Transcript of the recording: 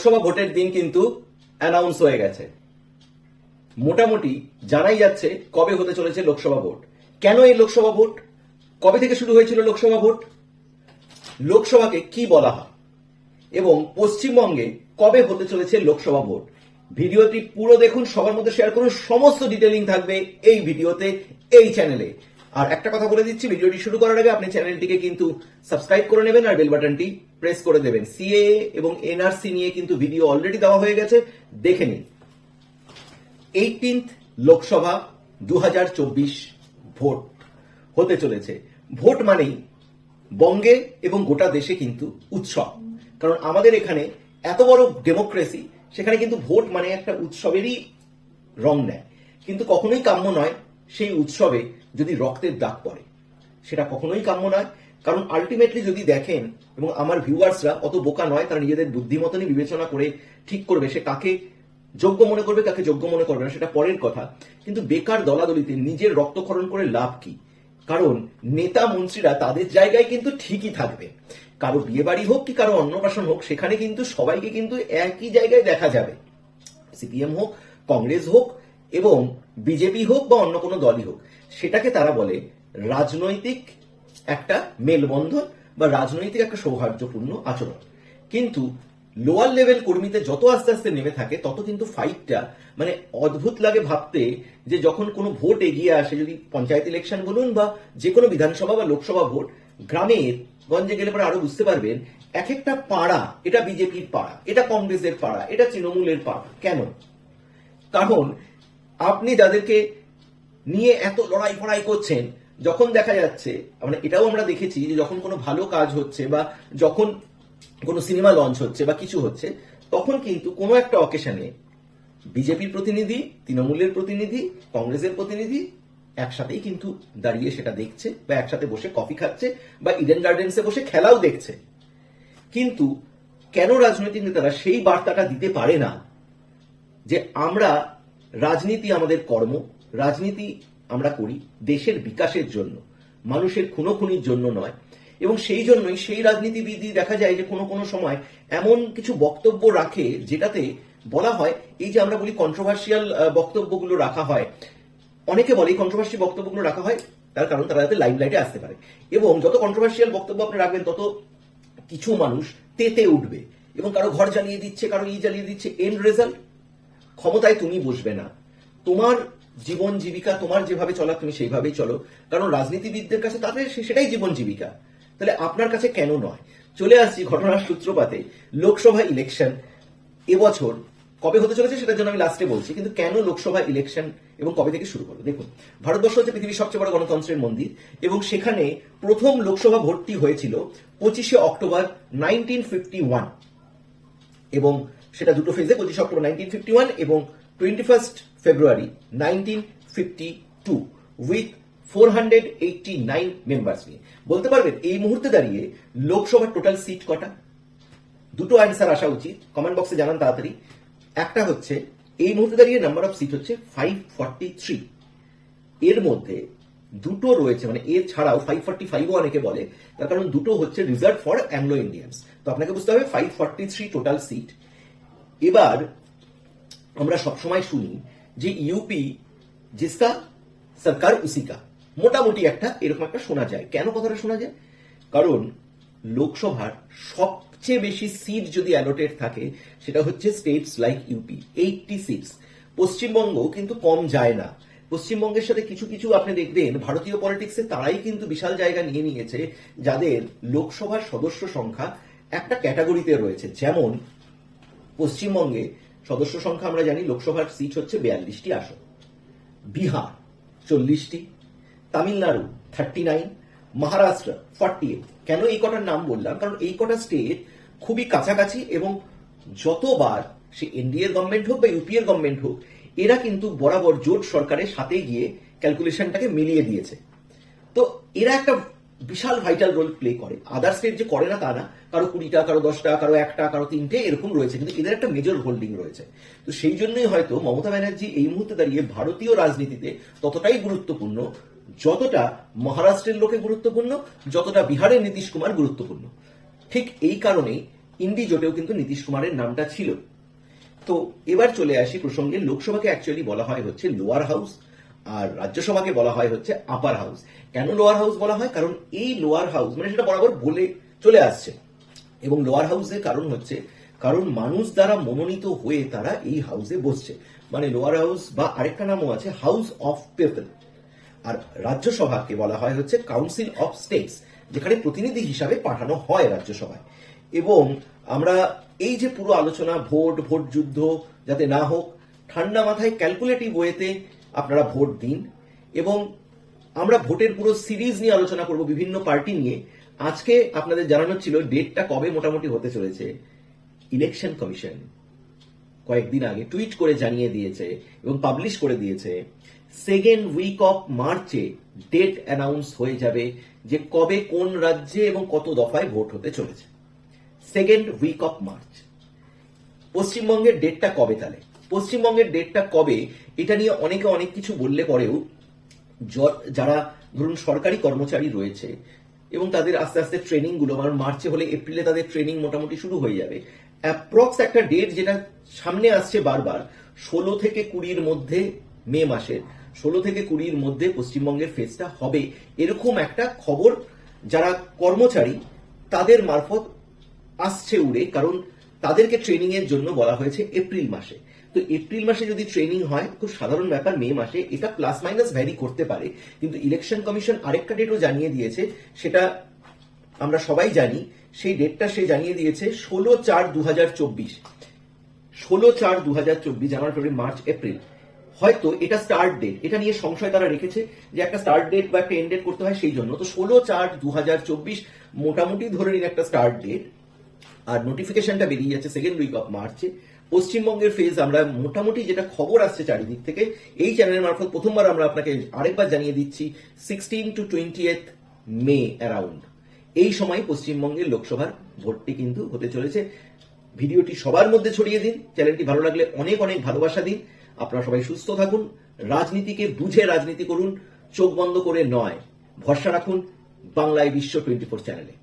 লোকসভা ভোটের দিন কিন্তু অ্যানাউন্স হয়ে গেছে। মোটামুটি জানাই যাচ্ছে কবে হতে চলেছে লোকসভা ভোট। কেন এই লোকসভা ভোট? কবে থেকে শুরু হয়েছিল লোকসভা ভোট? লোকসভাকে কি বলা হয়? এবং পশ্চিমবঙ্গে কবে হতে চলেছে লোকসভা ভোট? ভিডিওটি পুরো দেখুন, সবার মধ্যে শেয়ার করুন, সমস্ত ডিটেলিং থাকবে এই ভিডিওতে, এই চ্যানেলে আর একটা কথা বলে দিচ্ছি, ভিডিওটি শুরু করার আগে আপনি চ্যানেলটিকে কিন্তু সাবস্ক্রাইব করে নেবেন আর বেল বাটনটি প্রেস করে দেবেন। সিএ এবং এনআরসি নিয়ে কিন্তু ভিডিও অলরেডি দেওয়া হয়ে গেছে, দেখে নিন। এইটিন্থ লোকসভা দু হাজার চব্বিশ ভোট হতে চলেছে। ভোট মানেই বঙ্গে এবং গোটা দেশে কিন্তু উৎসব। কারণ আমাদের এখানে এত বড় ডেমোক্রেসি সেখানে কিন্তু ভোট মানে একটা উৎসবেরই রং নেয়। কিন্তু কখনোই কাম্য নয়, সেই উৎসবে যদি রক্তের দাগ পড়ে, সেটা কখনোই কাম্য নয়। কারণ আলটিমেটলি যদি দেখেন এবং আমার ভিউয়ার্সরা অত বোকা নয়, তারা নিজেদের বুদ্ধিমতনই বিবেচনা করে ঠিক করবে, সে কাকে যোগ্য মনে করবে, কাকে যোগ্য মনে করবে না, সেটা পরের কথা। কিন্তু বেকার দলাদলিতে নিজের রক্তক্ষরণ করে লাভ কি? কারণ নেতা মন্ত্রীরা তাদের জায়গায় কিন্তু ঠিকই থাকবে। কারও বিয়ে বাড়ি হোক কি কারও অন্নপ্রাশন হোক, সেখানে কিন্তু সবাইকে কিন্তু একই জায়গায় দেখা যাবে। সিপিএম হোক, কংগ্রেস হোক এবং বিজেপি হোক বা অন্য কোনো দলই হোক, সেটাকে তারা বলে রাজনৈতিক একটা মেলবন্ধন বা রাজনৈতিক একটা সৌহার্দ্যপূর্ণ আচরণ। কিন্তু লোয়ার লেভেল কর্মীতে যত আস্তে আস্তে নেমে থাকে, তত কিন্তু ফাইটটা মানে অদ্ভুত লাগে ভাবতে যে যখন কোনো ভোট এগিয়ে আসে, যদি পঞ্চায়েত ইলেকশন বলুন বা যে কোনো বিধানসভা বা লোকসভা ভোট গ্রামের গঞ্জে গেলে পরে আরও বুঝতে পারবেন এক একটা পাড়া, এটা বিজেপির পাড়া, এটা কংগ্রেসের পাড়া, এটা তৃণমূলের পাড়া, কেন? কারণ আপনি যাদেরকে নিয়ে এত লড়াই ফড়াই করছেন, যখন দেখা যাচ্ছে মানে এটাও আমরা দেখেছি যে যখন কোনো ভালো কাজ হচ্ছে বা যখন কোনো সিনেমা লঞ্চ হচ্ছে বা কিছু হচ্ছে, তখন কিন্তু কোনো একটা অকেশনে বিজেপির প্রতিনিধি, তৃণমূলের প্রতিনিধি, কংগ্রেসের প্রতিনিধি একসাথেই কিন্তু দাঁড়িয়ে সেটা দেখছে বা একসাথে বসে কফি খাচ্ছে বা ইডেন গার্ডেন্সে বসে খেলাও দেখছে। কিন্তু কেন রাজনৈতিক নেতারা সেই বার্তাটা দিতে পারে না যে আমরা রাজনীতি আমাদের কর্ম, রাজনীতি আমরা করি দেশের বিকাশের জন্য, মানুষের খুনোখুনির জন্য নয়। এবং সেই জন্যই সেই রাজনীতিবিদই দেখা যায় যে কোনো কোনো সময় এমন কিছু বক্তব্য রাখে যেটাতে বলা হয় এই যে আমরা বলি কন্ট্রোভার্সিয়াল বক্তব্যগুলো রাখা হয়। অনেকে বলে এই কন্ট্রোভার্সি বক্তব্যগুলো রাখা হয়, তার কারণ তারা যাতে লাইভ লাইটে আসতে পারে। এবং যত কন্ট্রোভার্সিয়াল বক্তব্য আপনি রাখবেন, তত কিছু মানুষ তেতে উঠবে। এবং কারও ঘর জ্বালিয়ে দিচ্ছে, কারও ই জ্বালিয়ে দিচ্ছে এন্ড রেজাল্ট ক্ষমতায় তুমি বসবে না। তোমার জীবন জীবিকা তোমার যেভাবে চলা তুমি সেইভাবেই চলো। কারণ রাজনীতিবিদদের কাছে তাদের সেটাই জীবন জীবিকা। তাহলে আপনার কাছে কেন নয়? চলে আসছি ঘটনার সূত্রপাতে। লোকসভা ইলেকশন এবছর কবে হতে চলেছে সেটার জন্য আমি লাস্টে বলছি। কিন্তু কেন লোকসভা ইলেকশন এবং কবে থেকে শুরু করব দেখুন, ভারতবর্ষ হচ্ছে পৃথিবীর সবচেয়ে বড় গণতন্ত্রের মন্দির এবং সেখানে প্রথম লোকসভা ভোটটি হয়েছিল পঁচিশে অক্টোবর নাইনটিন ফিফটি ওয়ান এবং সেটা দুটো ফেজে পঁচিশে অক্টোবর নাইনটিন ফিফটি ওয়ান এবং twenty first February nineteen fifty two with four hundred eighty nine members নিয়ে। বলতে পারবেন, এই মুহূর্তে দাঁড়িয়ে লোকসভার টোটাল সিট কটা? দুটো অ্যান্সার আসা উচিত। কমেন্ট বক্সে জানান তাড়াতাড়ি। একটা হচ্ছে, এই মুহূর্তে দাঁড়িয়ে নাম্বার অফ সিট হচ্ছে ফাইভ ফর্টি থ্রি এর মধ্যে দুটো রয়েছে মানে এর ছাড়াও ফাইভ ফর্টি ফাইভও অনেকে বলে, তার কারণ দুটো হচ্ছে রিজার্ভ ফর অ্যাংলো ইন্ডিয়ান্স তো আপনাকে বুঝতে হবে five forty three total seat এবার আমরা সবসময় শুনি যে ইউপি জিসকা সরকার উসিকা মোটামুটি একটা এরকম একটা শোনা যায়। কেন কথাটা শোনা যায়? কারণ লোকসভার সবচেয়ে বেশি সিট যদি অ্যালোটেড থাকে, সেটা হচ্ছে states like UP eighty seats Paschimbanga কিন্তু কম যায় না। পশ্চিমবঙ্গের সাথে কিছু কিছু আপনি দেখবেন, ভারতীয় পলিটিক্সে তারাই কিন্তু বিশাল জায়গা নিয়ে নিয়েছে, যাদের লোকসভার সদস্য সংখ্যা একটা ক্যাটাগরিতে রয়েছে। যেমন পশ্চিমবঙ্গে সদস্য সংখ্যা আমরা জানি, লোকসভার সিট হচ্ছে বিয়াল্লিশটি আসন। বিহার চল্লিশটি, Tamil Nadu thirty nine, Maharashtra forty eight. কেন এই কটার নাম বললাম? কারণ এই কটা স্টেট খুবই কাছাকাছি এবং যতবার সে এনডিএ গভর্নমেন্ট হোক বা ইউপিএর গভর্নমেন্ট হোক, এরা কিন্তু বরাবর জোট সরকারের সাথে গিয়ে ক্যালকুলেশনটাকে মিলিয়ে দিয়েছে। তো এরা একটা বিশাল ভাইটাল রোল প্লে করে। আদার স্টেট যে করে না তা না। কারও কুড়িটা, কারও দশটা, কারও একটা, কারও তিনটে এরকম রয়েছে। কিন্তু এদের একটা মেজর হোল্ডিং রয়েছে। তো সেই জন্যই হয়তো মমতা ব্যানার্জি এই মুহূর্তে দাঁড়িয়ে ভারতীয় রাজনীতিতে ততটাই গুরুত্বপূর্ণ, যতটা মহারাষ্ট্রের লোকে গুরুত্বপূর্ণ, যতটা বিহারের নীতিশ কুমার গুরুত্বপূর্ণ। ঠিক এই কারণেই ইন্ডি জোটেও কিন্তু নীতিশ কুমারের নামটা ছিল। তো এবার চলে আসি প্রসঙ্গে। লোকসভাকে অ্যাকচুয়ালি বলা হয় হচ্ছে লোয়ার হাউস আর রাজ্যসভাকে বলা হয় হচ্ছে আপার হাউস কেন লোয়ার হাউস বলা হয়? কারণ এই লোয়ার হাউস মানে সেটা বরাবর বলে চলে আসছে। এবং লোয়ার হাউসের কারণ হচ্ছে, কারণ মানুষ দ্বারা মনোনীত হয়ে তারা এই হাউসে বসছে। মানে লোয়ার হাউস বা আরেকটা নামও আছে হাউস অফ পিপল আর রাজ্যসভাকে বলা হয় হচ্ছে কাউন্সিল অফ স্টেটস যেখানে প্রতিনিধি হিসাবে পাঠানো হয় রাজ্যসভায়। এবং আমরা এই যে পুরো আলোচনা, ভোট ভোট যুদ্ধ যাতে না হোক, ঠান্ডা মাথায় ক্যালকুলেটিভ ওয়েতে আপনারা ভোট দিন। এবং আমরা ভোটের পুরো সিরিজ নিয়ে আলোচনা করব বিভিন্ন পার্টি নিয়ে। আজকে আপনাদের জানানো ছিল ডেটটা কবে মোটামুটি হতে চলেছে। ইলেকশন কমিশন কয়েকদিন আগে টুইট করে জানিয়ে দিয়েছে এবং পাবলিশ করে দিয়েছে, সেকেন্ড উইক অফ মার্চে ডেট অ্যানাউন্স হয়ে যাবে যে কবে কোন রাজ্যে এবং কত দফায় ভোট হতে চলেছে। Second week of March. পশ্চিমবঙ্গের ডেটটা কবে তাহলে? পশ্চিমবঙ্গের ডেটটা কবে, এটা নিয়ে অনেকে অনেক কিছু বললে পরেও যারা ধরুন সরকারি কর্মচারী রয়েছে এবং তাদের আস্তে আস্তে ট্রেনিংগুলো মানে মার্চে হলে এপ্রিলে তাদের ট্রেনিং মোটামুটি শুরু হয়ে যাবে। অ্যাপ্রক্স একটা ডেট যেটা সামনে আসছে বারবার, ষোলো থেকে কুড়ির মধ্যে মে মাসের ষোলো থেকে কুড়ির মধ্যে পশ্চিমবঙ্গের ফেসটা হবে, এরকম একটা খবর যারা কর্মচারী, তাদের মারফত আসছে উড়ে, কারণ তাদেরকে ট্রেনিং এর জন্য বলা হয়েছে এপ্রিল মাসে। তো এপ্রিল মাসে যদি ট্রেনিং হয়, খুব সাধারণ ব্যাপার, মে মাসে। এটা প্লাস মাইনাস ভ্যারি করতে পারে। কিন্তু ইলেকশন কমিশন আরেকটা ডেটও জানিয়ে দিয়েছে, সেটা আমরা সবাই জানি। সেই ডেটটা সে জানিয়ে দিয়েছে ষোলো চার দু হাজার চব্বিশ। ষোলো চার দু হাজার চব্বিশ, জানুয়ারি, ফেব্রুয়ারি, মার্চ, এপ্রিল। হয়তো এটা স্টার্ট ডেট এটা নিয়ে সংশয় তারা রেখেছে যে একটা স্টার্ট ডেট বা একটা এন্ড ডেট করতে হয় সেই জন্য। তো ষোলো চার দু হাজার চব্বিশ মোটামুটি ধরে নিন একটা স্টার্ট ডেট আর নোটিফিকেশনটা বেরিয়ে যাচ্ছে সেকেন্ড উইক অফ মার্চে পশ্চিমবঙ্গের ফেজ আমরা মোটামুটি যেটা খবর আসছে চারিদিক থেকে, এই চ্যানেলের মারফত প্রথমবার আমরা আপনাকে আরেকবার জানিয়ে দিচ্ছি sixteen to twenty eighth May around এই সময় পশ্চিমবঙ্গের লোকসভার ভোটটি কিন্তু হতে চলেছে। ভিডিওটি সবার মধ্যে ছড়িয়ে দিন চ্যানেলটি ভালো লাগলে অনেক অনেক ভালোবাসা দিন। আপনারা সবাই সুস্থ থাকুন, রাজনীতিকে বুঝে রাজনীতি করুন, চোখ বন্ধ করে নয়, ভরসা রাখুন বাংলায় বিশ্ব টোয়েন্টি ফোর চ্যানেলে